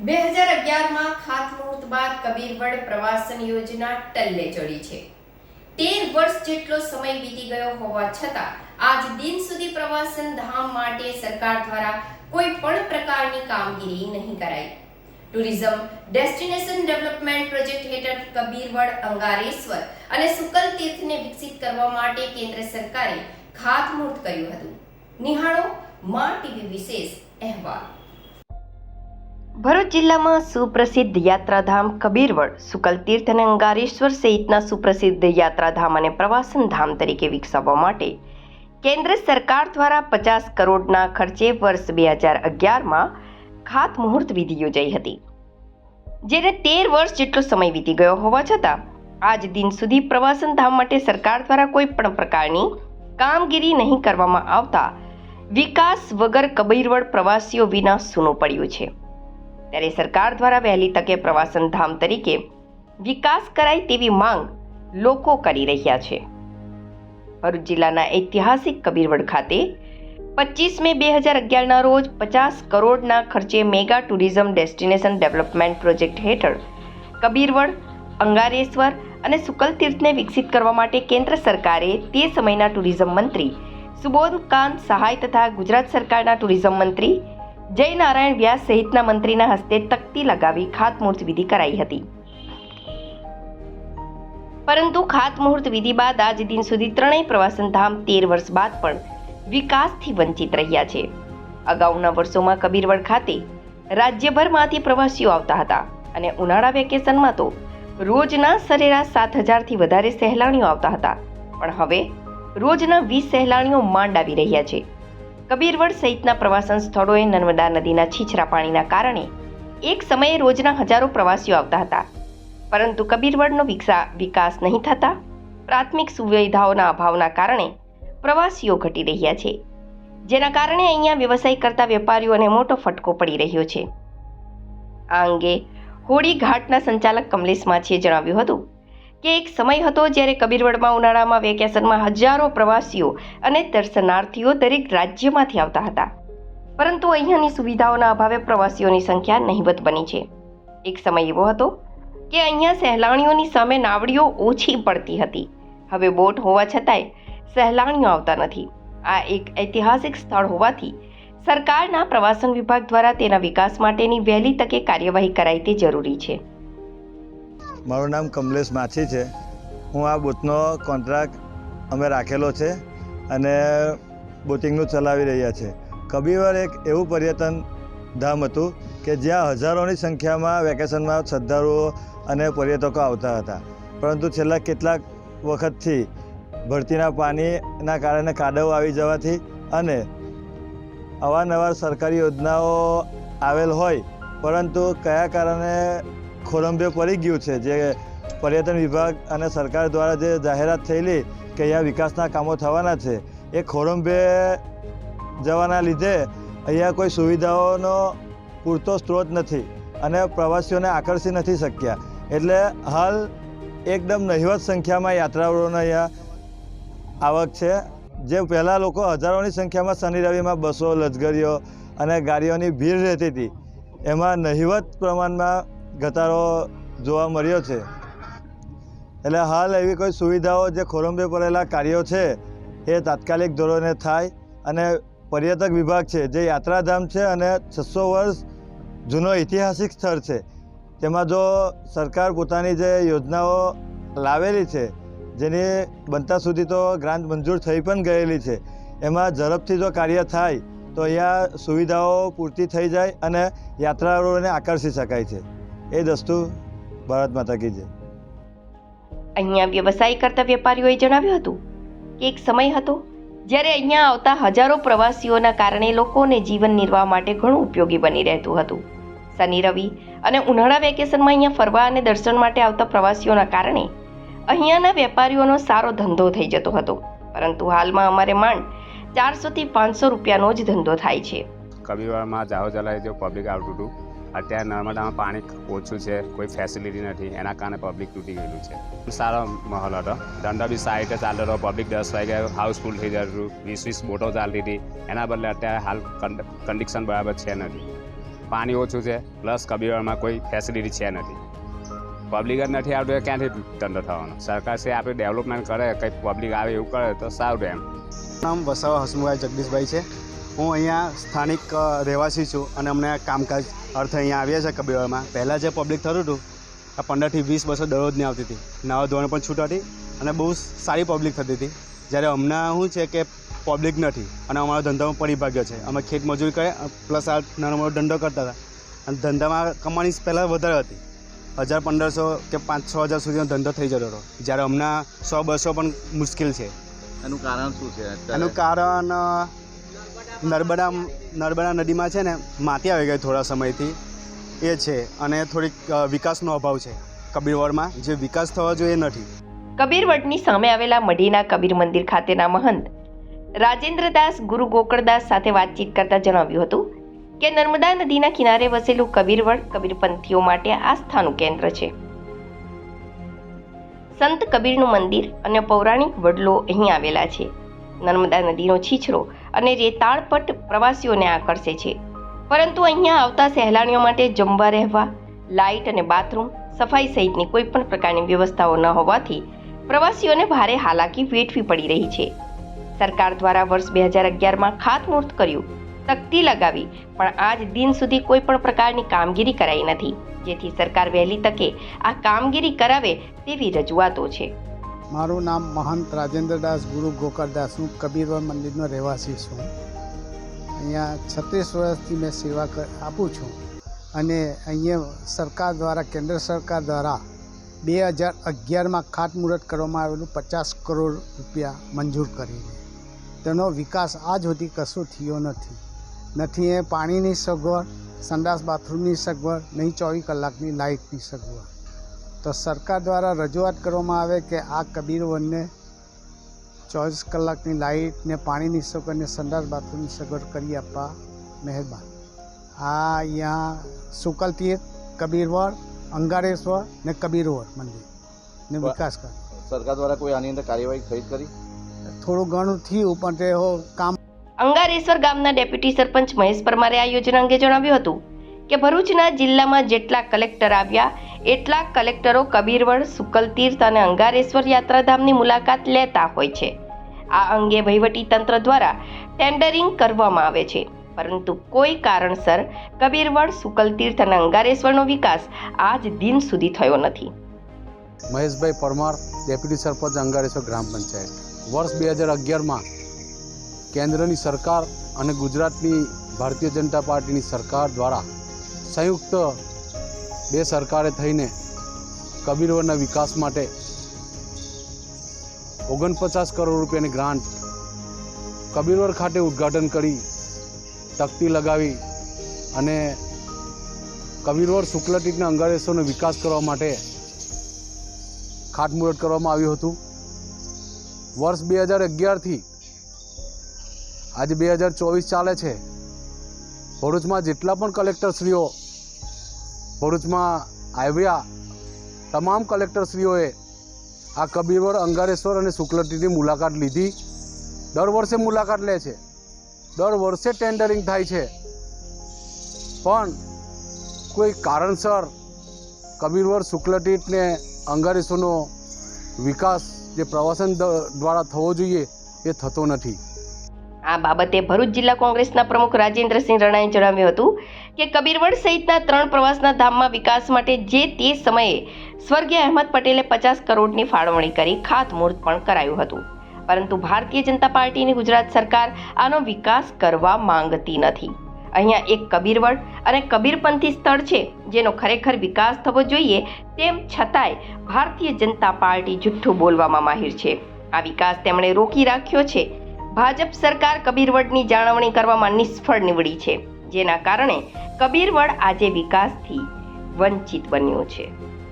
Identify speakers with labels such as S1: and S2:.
S1: બે હજાર અગિયારમાં ખાતમુહૂર્ત બાદ કબીરવડ પ્રવાસન યોજના ટલ્લે ચડી છે. તેર વર્ષ જેટલો સમય વીતી ગયો હોવા છતાં, આજ દિન સુધી પ્રવાસન ધામ માટે સરકાર દ્વારા કોઈ પણ પ્રકારની કામગીરી નહીં કરાઈ. ટુરિઝમ, ડેસ્ટિનેશન ડેવલપમેન્ટ પ્રોજેક્ટ હેઠળ કબીરવડ અંગારેશ્વર અને સુકલ તીર્થને વિકસિત કરવા માટે કેન્દ્ર સરકારે ખાતમુહૂર્ત કર્યું હતું. નિહાળો, મા ટીવી વિશેષ અહેવાલ. ભરૂચ જિલ્લામાં સુપ્રસિદ્ધ યાત્રાધામ કબીરવડ, સુકલ તીર્થ અને અંગારેશ્વર સહિતના સુપ્રસિદ્ધ યાત્રાધામ અને પ્રવાસન ધામ તરીકે વિકસાવવા માટે કેન્દ્ર સરકાર દ્વારા પચાસ કરોડના ખર્ચે વર્ષ બે હજાર અગિયારમાં ખાતમુહૂર્ત વિધિ યોજાઈ હતી. જેને તેર વર્ષ જેટલો સમય વીતી ગયો હોવા છતાં, આજ દિન સુધી પ્રવાસન ધામ માટે સરકાર દ્વારા કોઈ પણ પ્રકારની કામગીરી નહીં કરવામાં આવતા વિકાસ વગર કબીરવડ પ્રવાસીઓ વિના સૂનું પડ્યું છે. ત્યારે સરકાર દ્વારા વહેલી તકે પ્રવાસન ધામ તરીકે વિકાસ કરાય તેવી માંગ લોકો કરી રહ્યા છે. ભરૂચ જિલ્લાના ઐતિહાસિક કબીરવડ ખાતે પચીસ મે બે હજાર અગિયારના રોજ પચાસ કરોડના ખર્ચે mega tourism destination development project હેઠળ કબીરવડ, અંગારેશ્વર અને સુકલ તીર્થને વિકસિત કરવા માટે કેન્દ્ર સરકારે તે સમયના ટુરિઝમ મંત્રી સુબોધકાંત સહાય તથા ગુજરાત સરકારના ટુરિઝમ મંત્રી જય નારાયણ વ્યાસ સહિતના મંત્રીના હસ્તે તકતી લગાવી ખાતમુહૂર્ત વિધિ કરાઈ હતી. પરંતુ ખાતમુહૂર્ત વિધિ બાદ આજ દિન સુધી ત્રણેય પ્રવાસન ધામ તેર વર્ષ બાદ પણ વિકાસથી વંચિત રહ્યા છે. અગાઉના વર્ષોમાં કબીરવડ ખાતે રાજ્યભરમાંથી પ્રવાસીઓ આવતા હતા અને ઉનાળા વેકેશનમાં તો રોજના સરેરાશ સાત હજારથી વધારે સહેલાણીઓ આવતા હતા. પણ હવે રોજના વીસ સહેલાણીઓ માંડ આવી રહ્યા છે. કબીરવડ સહિતના પ્રવાસન સ્થળોએ નર્મદા નદીના છીછરા પાણીના કારણે એક સમયે રોજના હજારો પ્રવાસીઓ આવતા હતા. પરંતુ કબીરવડનો વિકસા, વિકાસ નહીં થતા, પ્રાથમિક સુવિધાઓના અભાવના કારણે પ્રવાસીઓ ઘટી રહ્યા છે. જેના કારણે અહીંયા વ્યવસાય કરતા વેપારીઓને મોટો ફટકો પડી રહ્યો છે. આ અંગે હોળી ઘાટના સંચાલક કમલેશ માછીએ જણાવ્યું હતું. કે એક સમય હતો જ્યારે કબીરવડમાં ઉનાળામાં વેકેશનમાં હજારો પ્રવાસીઓ અને દર્શનાર્થીઓ દરેક રાજ્યમાંથી આવતા હતા. પરંતુ અહીંયાની સુવિધાઓના અભાવે પ્રવાસીઓની સંખ્યા નહીવત બની છે. એક સમય એવો હતો કે અહીંયા સહેલાણીઓની સામે નાવડીઓ ઓછી પડતી હતી. હવે બોટ હોવા છતાંય સહેલાણીઓ આવતા નથી. આ એક ઐતિહાસિક સ્થળ હોવાથી સરકારના પ્રવાસન વિભાગ દ્વારા તેના વિકાસ માટેની વહેલી તકે કાર્યવાહી કરાય તે જરૂરી છે.
S2: મારું નામ કમલેશ માછી છે. હું આ બોટનો કોન્ટ્રાક્ટ અમે રાખેલો છે અને બોટિંગનું ચલાવી રહ્યા છે. કબીવર એક એવું પર્યટન ધામ હતું કે જ્યાં હજારોની સંખ્યામાં વેકેશનમાં શ્રદ્ધાળુઓ અને પર્યટકો આવતા હતા. પરંતુ છેલ્લા કેટલાક વખતથી ભરતીના પાણીના કારણે કાદવ આવી જવાથી અને અવારનવાર સરકારી યોજનાઓ આવેલ હોય, પરંતુ કયા કારણે ખોરંભે પડી ગયું છે જે પર્યટન વિભાગ અને સરકાર દ્વારા જે જાહેરાત થયેલી કે અહીંયા વિકાસના કામો થવાના છે, એ ખોરંભે જવાના લીધે અહીંયા કોઈ સુવિધાઓનો પૂરતો સ્ત્રોત નથી અને પ્રવાસીઓને આકર્ષી નથી શક્યા. એટલે હાલ એકદમ નહિવત સંખ્યામાં યાત્રાળુઓનો અહીંયા આવક છે. જે પહેલાં લોકો હજારોની સંખ્યામાં શનિ રવિમાં બસો લશ્કરીઓ અને ગાડીઓની ભીડ રહેતી હતી. એમાં નહિવત પ્રમાણમાં ઘટાડો જોવા મળ્યો છે. એટલે હાલ એવી કોઈ સુવિધાઓ જે ખોરંભે પડેલા કાર્યો છે, એ તાત્કાલિક ધોરણે થાય અને પર્યટક વિભાગ છે, જે યાત્રાધામ છે અને છસો વર્ષ જૂનો ઐતિહાસિક સ્થળ છે. તેમાં જો સરકાર પોતાની જે યોજનાઓ લાવેલી છે, જેની બનતા સુધી તો ગ્રાન્ટ મંજૂર થઈ પણ ગયેલી છે, એમાં ઝડપથી જો કાર્ય થાય, તો અહીંયા સુવિધાઓ પૂરતી થઈ જાય અને યાત્રાળુઓને આકર્ષી શકાય છે. એ દસ્તુ ભારત માતા કી જય.
S1: અહીંયા વ્યવસાય કરતા વેપારીઓએ જણાવ્યું હતું કે એક સમય હતો જ્યારે અહીંયા આવતા હજારો પ્રવાસીઓના કારણે લોકોને જીવન નિર્વાહ માટે ઘણું ઉપયોગી બની રહેતું હતું. શનિ રવિ અને ઉનાળા વેકેશનમાં અહીંયા ફરવા અને દર્શન માટે આવતા પ્રવાસીઓના કારણે અહીંયાના વેપારીઓનો સારો ધંધો થઈ જતો હતો. પરંતુ હાલમાં અમારે માંડ ચારસોથી પાંચસો રૂપિયાનો જ ધંધો થાય છે.
S3: કબીરવાડમાં જાઓ ચલાવે છે પબ્લિક આવતું હતું. અત્યારે નર્મદામાં પાણી ઓછું છે, કોઈ ફેસિલિટી નથી, એના કારણે પબ્લિક તૂટી ગયેલું છે. સારો માહોલ હતો. ધંધો બી સારી રીતે ચાલતો હતો પબ્લિક દસ વાગે હાઉસફુલ થઈ જતું વીસ વીસ બોટો ચાલતી હતી. એના બદલે અત્યારે હાલ કન્ડિશન બરાબર છે નથી. પાણી ઓછું છે પ્લસ કબીરવડમાં કોઈ ફેસિલિટી છે નથી. પબ્લિક જ નથી આવતું ક્યાંથી ધંધો થવાનો? સરકાર છે આપણે ડેવલપમેન્ટ કરે કંઈક પબ્લિક આવે એવું કરે તો સારું એમ.
S4: નામ વસાવા હસમુભાઈ જગદીશભાઈ છે. હું અહીંયા સ્થાનિક રહેવાસી છું અને અમને કામકાજ અર્થે અહીંયા આવ્યા છે કબીરમાં પહેલાં જે પબ્લિક થતું હતું આ પંદરથી વીસ બસો દરરોજની આવતી હતી. નાવા ધોરણ પણ છૂટ હતી અને બહુ સારી પબ્લિક થતી હતી. જ્યારે હમણાં શું છે કે પબ્લિક નથી અને અમારો ધંધામાં પરિભાગ્ય છે. અમે ખેત મજૂરી કરે પ્લસ આ નાનો મોટો ધંધો કરતા હતા. અને ધંધામાં કમાણી પહેલાં વધારે હતી. હજાર પંદરસો કે પાંચ છ હજાર સુધીનો ધંધો થઈ જતો હતો. જ્યારે હમણાં સો બસો પણ મુશ્કેલ છે.
S5: એનું કારણ શું છે?
S4: એનું કારણ નર્મદા નર્મદા નદીમાં છે ને માટી આવી ગઈ થોડા સમયથી. એ છે અને થોડીક વિકાસનો અભાવ છે કબીરવડમાં. જે વિકાસ થવો જોઈએ નથી.
S1: કબીરવડની સામે આવેલા મઢીના કબીર મંદિર ખાતેના મહંત રાજેન્દ્રદાસ ગુરુ ગોકળદાસ સાથે વાતચીત કરતા જણાવ્યું હતું કે નર્મદા નદીના કિનારે વસેલું કબીરવડ કબીરપંથીઓ માટે આસ્થાનું કેન્દ્ર છે. સંત કબીરનું મંદિર અને પૌરાણિક વડલો અહીં આવેલા છે. નર્મદા નદીનો છીછરો અને રેતાળપટ પ્રવાસીઓને આકર્ષે છે. પરંતુ અહીંયા આવતા સહેલાણીઓ માટે જમવા રહેવા, લાઇટ અને બાથરૂમ, સફાઈ સહિતની કોઈ પણ પ્રકારની વ્યવસ્થાઓ ન હોવાથી પ્રવાસીઓને ભારે હાલાકી વેઠવી પડી રહી છે. સરકાર દ્વારા વર્ષ બે હજાર અગિયારમાં ખાતમુહૂર્ત કર્યું, તકતી લગાવી, પણ આજ દિન સુધી કોઈ પણ પ્રકારની કામગીરી કરાઈ નથી. જેથી સરકાર વહેલી તકે આ કામગીરી કરાવે તેવી રજૂઆતો છે.
S6: મારું નામ મહંત રાજેન્દ્રદાસ ગુરુ ગોકળદાસ હું કબીરવર મંદિરનો રહેવાસી છું. અહીંયા છત્રીસ વર્ષથી મેં સેવા આપું છું. અને અહીંયા સરકાર દ્વારા, કેન્દ્ર સરકાર દ્વારા બે હજાર અગિયારમાં ખાતમુહૂર્ત કરવામાં આવેલું પચાસ કરોડ રૂપિયા મંજૂર કરીને. તેનો વિકાસ આજ સુધી કશું થયો નથી. નથી એ પાણીની સગવડ, સંડાસ બાથરૂમની સગવડ, નહીં ચોવીસ કલાકની લાઇટની સગવડ. તો સરકાર દ્વારા રજૂઆત કરવામાં આવે કે આ કબીરવનને ચોવીસ કલાકની લાઇટ ને પાણીની સગવડ ને સંડાસ બાથરૂમની સગવડ કરી આપવા મહેરબાન. આ અહીંયા સુકલ તીર્થ કબીરવડ અંગારેશ્વર ને કબીરવડ મંદિર ને વિકાસ કર
S5: સરકાર દ્વારા કોઈ આની અંદર કાર્યવાહી થઈ કરી?
S6: થોડું ઘણું થયું પણ તે હો કામ
S1: અંગારેશ્વર ગામના ડેપ્યુટી સરપંચ મહેશ પરમારે આ યોજના અંગે જણાવ્યું હતું. કે ભરૂચના જિલ્લામાં જેટલા કલેક્ટર આવ્યા, એટલા કલેક્ટરો કબીરવડ, સુકલતીર્થ અને અંગારેશ્વર યાત્રાધામની મુલાકાત લેતા હોય છે. આ અંગે વહીવટી તંત્ર દ્વારા ટેન્ડરિંગ કરવામાં આવે છે. પરંતુ કોઈ કારણસર કબીરવડ, સુકલતીર્થ અને અંગારેશ્વરનો વિકાસ આજ દિન સુધી થયો નથી.
S7: મહેશભાઈ પરમાર, ડેપ્યુટી સરપંચ, અંગારેશ્વર ગ્રામ પંચાયત. વર્ષ બે હજાર અગિયારમાં કેન્દ્રની સરકાર અને ગુજરાતની ભારતીય જનતા પાર્ટીની સરકાર દ્વારા સંયુક્ત બે સરકારે થઈને કબીરવરના વિકાસ માટે ઓગણપચાસ કરોડ રૂપિયાની ગ્રાન્ટ કબીરવર ખાતે ઉદ્ઘાટન કરી, તકતી લગાવી અને કબીરવર શુક્લટીકના અંગારેશોનો વિકાસ કરવા માટે ખાટમુહૂર્ત કરવામાં આવ્યું હતું. વર્ષ બે હજાર અગિયારથી આજે બે હજાર ચોવીસ ચાલે છે. ભરૂચમાં જેટલા પણ કલેક્ટરશ્રીઓ ભરૂચમાં આવ્યા, તમામ કલેક્ટરશ્રીઓએ આ કબીરવર અંગારેશ્વર અને શુક્લતીની મુલાકાત લીધી. દર વર્ષે મુલાકાત લે છે. દર વર્ષે ટેન્ડરિંગ થાય છે. પણ કોઈ કારણસર કબીરવર શુક્લટીટને અંગારેશ્વરનો વિકાસ, જે પ્રવાસન દ્વારા થવો જોઈએ, એ થતો નથી.
S1: આ બાબતે ભરૂચ જિલ્લા કોંગ્રેસના પ્રમુખ રાજેન્દ્રસિંહ રણાએ જણાવ્યું હતું કે કબીરવડ સહિતના ત્રણ પ્રવાસના ધામમાં વિકાસ માટે જે તે સમયે સ્વર્ગીય અહેમદ પટેલે પચાસ કરોડની ફાળવણી કરી ખાતમુહૂર્ત પણ કરાયું હતું. પરંતુ ભારતીય જનતા પાર્ટીની ગુજરાત સરકાર આનો વિકાસ કરવા માંગતી નથી. અહીંયા એક કબીરવડ અને કબીરપંથી સ્થળ છે, જેનો ખરેખર વિકાસ થવો જોઈએ તેમ છતાંય ભારતીય જનતા પાર્ટી જુઠ્ઠું બોલવામાં માહિર છે. આ વિકાસ તેમણે રોકી રાખ્યો છે. ભાજપ સરકાર કબીરવડની જાળવણી કરવામાં નિષ્ફળ નીવડી છે, જેના કારણે કબીરવડ આજે વિકાસથી વંચિત બન્યું છે.